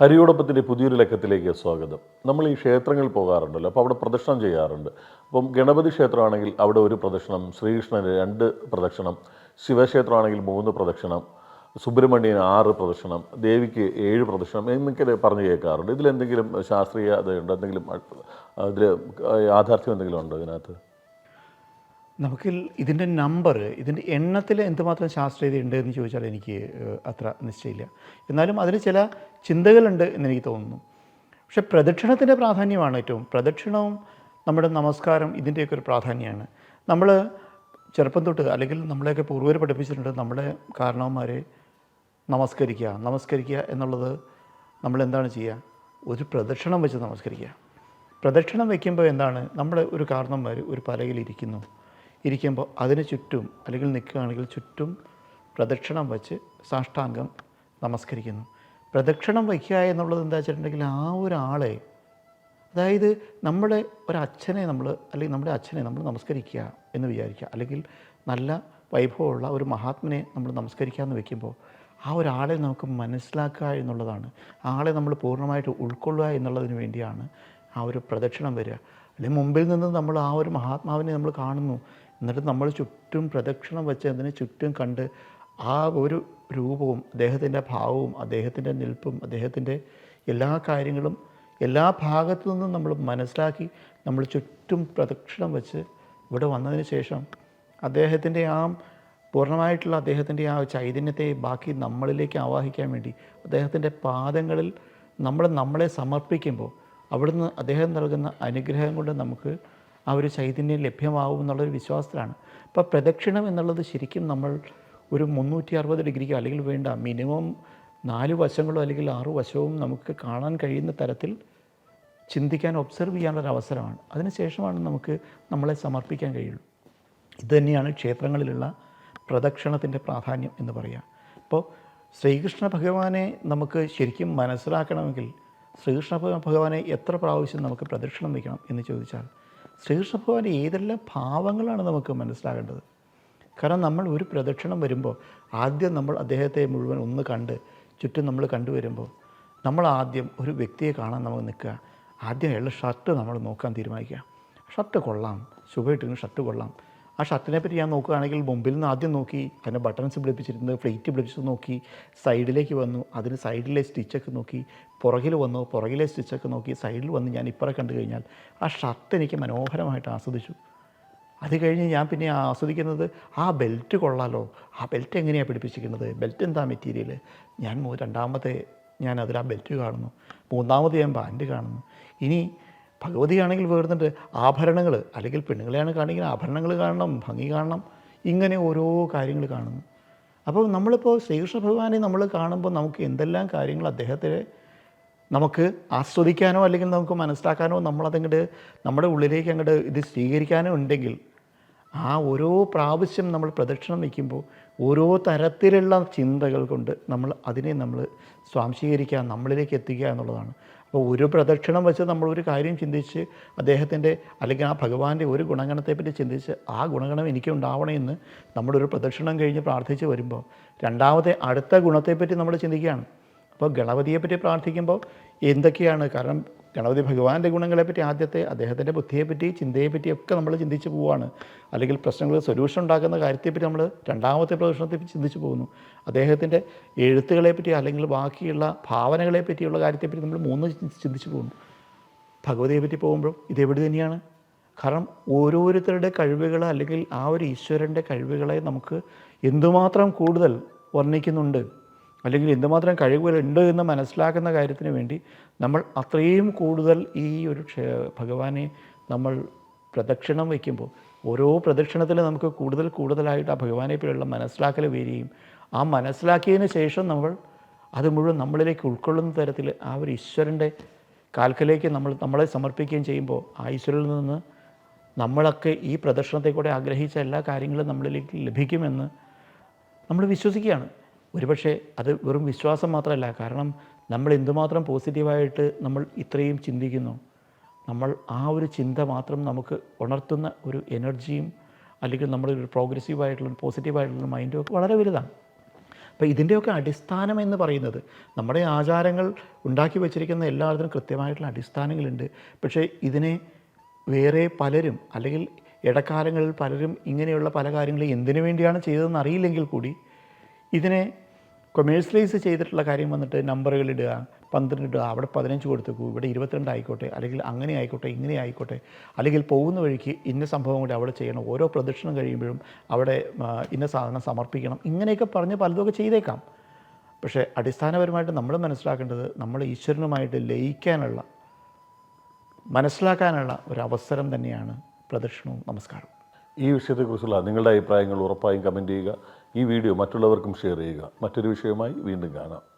ഹരിയോടൊപ്പത്തിന്റെ പുതിയൊരു ലക്കത്തിലേക്ക് സ്വാഗതം. നമ്മൾ ഈ ക്ഷേത്രങ്ങളിൽ പോകാറുണ്ടല്ലോ അപ്പോൾ അവിടെ പ്രദക്ഷിണം ചെയ്യാറുണ്ട്. അപ്പം ഗണപതി ക്ഷേത്രമാണെങ്കിൽ അവിടെ ഒരു പ്രദക്ഷിണം ശ്രീകൃഷ്ണന് രണ്ട് പ്രദക്ഷിണം ശിവക്ഷേത്രമാണെങ്കിൽ മൂന്ന് പ്രദക്ഷിണം സുബ്രഹ്മണ്യന് ആറ് പ്രദക്ഷിണം ദേവിക്ക് ഏഴ് പ്രദക്ഷിണം എന്നൊക്കെ പറഞ്ഞു കേൾക്കാറുണ്ട്. ഇതിലെന്തെങ്കിലും ശാസ്ത്രീയതയുണ്ടോ എന്തെങ്കിലും അതിൽ യാഥാർത്ഥ്യം എന്തെങ്കിലും ഉണ്ടോ ഇതിനകത്ത്? നമുക്ക് ഇതിന്റെ നമ്പർ ഇതിന്റെ എണ്ണത്തിൽ എന്തുമാത്രം ശാസ്ത്രീയത ഉണ്ട് എന്ന് ചോദിച്ചാൽ എനിക്ക് അത്ര നിശ്ചയമില്ല. എന്നാലും അതിന് ചില ചിന്തകളുണ്ട് എന്ന് എനിക്ക് തോന്നുന്നു. പക്ഷേ പ്രദക്ഷിണത്തിന്റെ പ്രാധാന്യമാണ് ഏറ്റവും. പ്രദക്ഷിണവും നമ്മുടെ നമസ്കാരം ഇതിന്റെയൊക്കെ ഒരു പ്രാധാന്യമാണ്. നമ്മൾ ചെറുപ്പം തൊട്ട് അല്ലെങ്കിൽ നമ്മളെയൊക്കെ പൂർവർ പഠിപ്പിച്ചിട്ടുണ്ട് നമ്മുടെ കാരണവന്മാരെ നമസ്കരിക്കുക. നമസ്കരിക്കുക എന്നുള്ളത് നമ്മൾ എന്താണ് ചെയ്യുക? ഒരു പ്രദക്ഷിണം വെച്ച് നമസ്കരിക്കുക. പ്രദക്ഷിണം വയ്ക്കുമ്പോൾ എന്താണ്? നമ്മൾ ഒരു കാരണവന്മാർ ഒരു പലകയിൽ ഇരിക്കുന്നു. ഇരിക്കുമ്പോൾ അതിന് ചുറ്റും അല്ലെങ്കിൽ നിൽക്കുകയാണെങ്കിൽ ചുറ്റും പ്രദക്ഷിണം വെച്ച് സാഷ്ടാംഗം നമസ്കരിക്കുന്നു. പ്രദക്ഷിണം വയ്ക്കുക എന്നുള്ളത് എന്താ വെച്ചിട്ടുണ്ടെങ്കിൽ ആ ഒരാളെ അതായത് നമ്മുടെ ഒരച്ഛനെ നമ്മൾ അല്ലെങ്കിൽ നമ്മുടെ അച്ഛനെ നമ്മൾ നമസ്കരിക്കുക എന്ന് വിചാരിക്കുക. അല്ലെങ്കിൽ നല്ല വൈഭവമുള്ള ഒരു മഹാത്മനെ നമ്മൾ നമസ്കരിക്കുക എന്ന് വെക്കുമ്പോൾ ആ ഒരാളെ നമുക്ക് മനസ്സിലാക്കുക എന്നുള്ളതാണ്. ആളെ നമ്മൾ പൂർണമായിട്ട് ഉൾക്കൊള്ളുക എന്നുള്ളതിന് വേണ്ടിയാണ് ആ ഒരു പ്രദക്ഷിണം വരിക. അല്ലെങ്കിൽ മുമ്പിൽ നിന്ന് നമ്മൾ ആ ഒരു മഹാത്മാവിനെ നമ്മൾ കാണുന്നു എന്നിട്ട് നമ്മൾ ചുറ്റും പ്രദക്ഷിണം വെച്ച് അതിനെ ചുറ്റും കണ്ട് ആ ഒരു രൂപവും അദ്ദേഹത്തിന്റെ ഭാവവും അദ്ദേഹത്തിന്റെ നിൽപ്പും അദ്ദേഹത്തിന്റെ എല്ലാ കാര്യങ്ങളും എല്ലാ ഭാഗത്തു നിന്നും നമ്മൾ മനസ്സിലാക്കി നമ്മൾ ചുറ്റും പ്രദക്ഷിണം വെച്ച് ഇവിടെ വന്നതിന് ശേഷം അദ്ദേഹത്തിന്റെ ആ പൂർണമായിട്ടുള്ള അദ്ദേഹത്തിന്റെ ആ ചൈതന്യത്തെ ബാക്കി നമ്മളിലേക്ക് ആവാഹിക്കാൻ വേണ്ടി അദ്ദേഹത്തിന്റെ പാദങ്ങളിൽ നമ്മൾ നമ്മളെ സമർപ്പിക്കുമ്പോൾ അവിടുന്ന് അദ്ദേഹം നൽകുന്ന അനുഗ്രഹം കൊണ്ട് നമുക്ക് ആ ഒരു ചൈതന്യം ലഭ്യമാവും എന്നുള്ളൊരു വിശ്വാസത്തിലാണ്. അപ്പോൾ പ്രദക്ഷിണം എന്നുള്ളത് ശരിക്കും നമ്മൾ ഒരു മുന്നൂറ്റി അറുപത് ഡിഗ്രിക്കോ അല്ലെങ്കിൽ വേണ്ട മിനിമം നാല് വശങ്ങളോ അല്ലെങ്കിൽ ആറു വശവും നമുക്ക് കാണാൻ കഴിയുന്ന തരത്തിൽ ചിന്തിക്കാൻ ഒബ്സർവ് ചെയ്യാനുള്ളൊരു അവസരമാണ്. അതിനുശേഷമാണ് നമുക്ക് നമ്മളെ സമർപ്പിക്കാൻ കഴിയുള്ളൂ. ഇതുതന്നെയാണ് ക്ഷേത്രങ്ങളിലുള്ള പ്രദക്ഷിണത്തിന്റെ പ്രാധാന്യം എന്ന് പറയുക അപ്പോൾ ശ്രീകൃഷ്ണ ഭഗവാനെ നമുക്ക് ശരിക്കും മനസ്സിലാക്കണമെങ്കിൽ ശ്രീകൃഷ്ണ ഭഗവാനെ എത്ര പ്രാവശ്യം നമുക്ക് പ്രദക്ഷിണം വയ്ക്കണം എന്ന് ചോദിച്ചാൽ ശ്രീകൃഷ്ണ ഭഗവാന്റെ ഏതെല്ലാം ഭാവങ്ങളാണ് നമുക്ക് മനസ്സിലാകേണ്ടത്? കാരണം നമ്മൾ ഒരു പ്രദക്ഷിണം വരുമ്പോൾ ആദ്യം നമ്മൾ അദ്ദേഹത്തെ മുഴുവൻ ഒന്ന് കണ്ട് ചുറ്റും നമ്മൾ കണ്ടുവരുമ്പോൾ നമ്മൾ ആദ്യം ഒരു വ്യക്തിയെ കാണാൻ നമുക്ക് നിൽക്കുക. ആദ്യം അയാളുടെ ഷർട്ട് നമ്മൾ നോക്കാൻ തീരുമാനിക്കുക. ഷർട്ട് കൊള്ളാം. സുഖമായിട്ടിരുന്ന ഷർട്ട് കൊള്ളാം. ആ ഷർട്ടിനെ പറ്റി ഞാൻ നോക്കുകയാണെങ്കിൽ മുമ്പിൽ നിന്ന് ആദ്യം നോക്കി അതിന്റെ ബട്ടൺസ് പിടിപ്പിച്ചിരുന്നത് ഫ്ലേറ്റ് പിടിപ്പിച്ച് നോക്കി സൈഡിലേക്ക് വന്നു അതിന് സൈഡിലെ സ്റ്റിച്ചൊക്കെ നോക്കി പുറകിൽ വന്നു പുറകിലെ സ്റ്റിച്ചൊക്കെ നോക്കി സൈഡിൽ വന്ന് ഞാൻ ഇപ്പുറം കണ്ടു കഴിഞ്ഞാൽ ആ ഷർട്ട് എനിക്ക് മനോഹരമായിട്ട് ആസ്വദിച്ചു. അത് കഴിഞ്ഞ് ഞാൻ പിന്നെ ആസ്വദിക്കുന്നത് ആ ബെൽറ്റ് കൊള്ളാലോ ആ ബെൽറ്റ് എങ്ങനെയാണ് പിടിപ്പിച്ചിരിക്കുന്നത് ബെൽറ്റ് എന്താ മെറ്റീരിയൽ ഞാൻ രണ്ടാമത്തെ ഞാൻ അതിൽ ആ ബെൽറ്റ് കാണുന്നു മൂന്നാമത് ഞാൻ പാന്റ് കാണുന്നു. ഇനി ഭഗവതിയാണെങ്കിൽ വേർന്നിട്ട് ആഭരണങ്ങൾ അല്ലെങ്കിൽ പെണ്ണുങ്ങളെയാണ് കാണിക്കുന്ന ആഭരണങ്ങൾ കാണണം ഭംഗി കാണണം ഇങ്ങനെ ഓരോ കാര്യങ്ങൾ കാണുന്നു. അപ്പോൾ നമ്മളിപ്പോൾ ശ്രീകൃഷ്ണ ഭഗവാനെ നമ്മൾ കാണുമ്പോൾ നമുക്ക് എന്തെല്ലാം കാര്യങ്ങൾ അദ്ദേഹത്തെ നമുക്ക് ആസ്വദിക്കാനോ അല്ലെങ്കിൽ നമുക്ക് മനസ്സിലാക്കാനോ നമ്മളതങ്ങോട്ട് നമ്മുടെ ഉള്ളിലേക്ക് അങ്ങോട്ട് ഇത് സ്വീകരിക്കാനോ ഉണ്ടെങ്കിൽ ആ ഓരോ പ്രാവശ്യം നമ്മൾ പ്രദക്ഷിണം വയ്ക്കുമ്പോൾ ഓരോ തരത്തിലുള്ള ചിന്തകൾ കൊണ്ട് നമ്മൾ അതിനെ നമ്മൾ സ്വാംശീകരിക്കുക നമ്മളിലേക്ക് എത്തിക്കുക എന്നുള്ളതാണ്. അപ്പോൾ ഒരു പ്രദക്ഷിണം വെച്ച് ഒരു കാര്യം ചിന്തിച്ച് അദ്ദേഹത്തിന്റെ അല്ലെങ്കിൽ ആ ഭഗവാന്റെ ഒരു ഗുണഗണത്തെപ്പറ്റി ചിന്തിച്ച് ആ ഗുണഗണം എനിക്ക് ഉണ്ടാവണമെന്ന് നമ്മളൊരു പ്രദക്ഷിണം കഴിഞ്ഞ് പ്രാർത്ഥിച്ച് വരുമ്പോൾ രണ്ടാമത്തെ അടുത്ത ഗുണത്തെപ്പറ്റി നമ്മൾ ചിന്തിക്കുകയാണ്. അപ്പോൾ ഗണപതിയെപ്പറ്റി പ്രാർത്ഥിക്കുമ്പോൾ എന്തൊക്കെയാണ്? കാരണം ഗണപതി ഭഗവാന്റെ ഗുണങ്ങളെപ്പറ്റി ആദ്യത്തെ അദ്ദേഹത്തിന്റെ ബുദ്ധിയെപ്പറ്റി ചിന്തയെപ്പറ്റി ഒക്കെ നമ്മൾ ചിന്തിച്ച് പോവുകയാണ് അല്ലെങ്കിൽ പ്രശ്നങ്ങൾ സൊല്യൂഷൻ ഉണ്ടാക്കുന്ന കാര്യത്തെപ്പറ്റി നമ്മൾ രണ്ടാമത്തെ പ്രദർശനത്തെ ചിന്തിച്ച് പോകുന്നു. അദ്ദേഹത്തിന്റെ എഴുത്തുകളെപ്പറ്റി അല്ലെങ്കിൽ ബാക്കിയുള്ള ഭാവനകളെ പറ്റിയുള്ള കാര്യത്തെപ്പറ്റി നമ്മൾ മൂന്ന് ചിന്തിച്ച് പോകുന്നു. ഭഗവതിയെ പറ്റി പോകുമ്പോൾ ഇതെവിടെ തന്നെയാണ്? കാരണം ഓരോരുത്തരുടെ കഴിവുകൾ അല്ലെങ്കിൽ ആ ഒരു ഈശ്വരന്റെ കഴിവുകളെ നമുക്ക് എന്തുമാത്രം കൂടുതൽ വർണിക്കുന്നുണ്ട്? അല്ലെങ്കിൽ എന്തുമാത്രം കഴിവുകളുണ്ട് എന്ന് മനസ്സിലാക്കുന്ന കാര്യത്തിന് വേണ്ടി നമ്മൾ അത്രയും കൂടുതൽ ഈ ഒരു ഭഗവാനെ നമ്മൾ പ്രദക്ഷിണം വയ്ക്കുമ്പോൾ ഓരോ പ്രദക്ഷിണത്തിലും നമുക്ക് കൂടുതൽ കൂടുതലായിട്ട് ആ ഭഗവാനെ പോലുള്ള മനസ്സിലാക്കൽ വരികയും ആ മനസ്സിലാക്കിയതിന് ശേഷം നമ്മൾ അത് മുഴുവൻ നമ്മളിലേക്ക് ഉൾക്കൊള്ളുന്ന തരത്തിൽ ആ ഒരു ഈശ്വരന്റെ കാൽക്കലേക്ക് നമ്മൾ നമ്മളെ സമർപ്പിക്കുകയും ചെയ്യുമ്പോൾ ആ ഈശ്വരനിൽ നിന്ന് നമ്മളൊക്കെ ഈ പ്രദർശനത്തെ കൂടെ ആഗ്രഹിച്ച എല്ലാ കാര്യങ്ങളും നമ്മളിലേക്ക് ലഭിക്കുമെന്ന് നമ്മൾ വിശ്വസിക്കുകയാണ്. ഒരുപക്ഷെ അത് വെറും വിശ്വാസം മാത്രമല്ല. കാരണം നമ്മൾ എന്തുമാത്രം പോസിറ്റീവായിട്ട് നമ്മൾ ഇത്രയും ചിന്തിക്കുന്നു നമ്മൾ ആ ഒരു ചിന്ത മാത്രം നമുക്ക് ഉണർത്തുന്ന ഒരു എനർജിയും അല്ലെങ്കിൽ നമ്മുടെ ഒരു പ്രോഗ്രസീവായിട്ടുള്ള പോസിറ്റീവായിട്ടുള്ള മൈൻഡും ഒക്കെ വളരെ വലുതാണ്. അപ്പോൾ ഇതിന്റെയൊക്കെ അടിസ്ഥാനം എന്ന് പറയുന്നത് നമ്മുടെ ആചാരങ്ങൾ ഉണ്ടാക്കി വച്ചിരിക്കുന്ന എല്ലാത്തിനും കൃത്യമായിട്ടുള്ള അടിസ്ഥാനങ്ങളുണ്ട്. പക്ഷേ ഇതിനെ വേറെ പലരും അല്ലെങ്കിൽ ഇടക്കാലങ്ങളിൽ പലരും ഇങ്ങനെയുള്ള പല കാര്യങ്ങളും എന്തിനു വേണ്ടിയാണ് ചെയ്തതെന്ന് അറിയില്ലെങ്കിൽ കൂടി ഇതിനെ കൊമേഴ്സ്യലൈസ് ചെയ്തിട്ടുള്ള കാര്യം വന്നിട്ട് നമ്പറുകൾ ഇടുക പന്ത്രണ്ട് ഇടുക അവിടെ പതിനഞ്ച് കൊടുത്തേക്കൂ ഇവിടെ ഇരുപത്തിരണ്ട് ആയിക്കോട്ടെ അല്ലെങ്കിൽ അങ്ങനെ ആയിക്കോട്ടെ ഇങ്ങനെ ആയിക്കോട്ടെ അല്ലെങ്കിൽ പോകുന്ന വഴിക്ക് ഇന്ന സംഭവം കൂടി അവിടെ ചെയ്യണം ഓരോ പ്രദക്ഷിണം കഴിയുമ്പോഴും അവിടെ ഇന്ന സാധനം സമർപ്പിക്കണം ഇങ്ങനെയൊക്കെ പറഞ്ഞ് പലതൊക്കെ ചെയ്തേക്കാം. പക്ഷേ അടിസ്ഥാനപരമായിട്ട് നമ്മൾ മനസ്സിലാക്കേണ്ടത് നമ്മൾ ഈശ്വരനുമായിട്ട് ലയിക്കാനുള്ള മനസ്സിലാക്കാനുള്ള ഒരു അവസരം തന്നെയാണ് പ്രദക്ഷിണവും നമസ്കാരവും. ഈ വിഷയത്തെക്കുറിച്ചുള്ള നിങ്ങളുടെ അഭിപ്രായങ്ങൾ ഉറപ്പായും കമന്റ് ചെയ്യുക. ഈ വീഡിയോ മറ്റുള്ളവർക്കും ഷെയർ ചെയ്യുക. മറ്റൊരു വിഷയവുമായി വീണ്ടും കാണാം.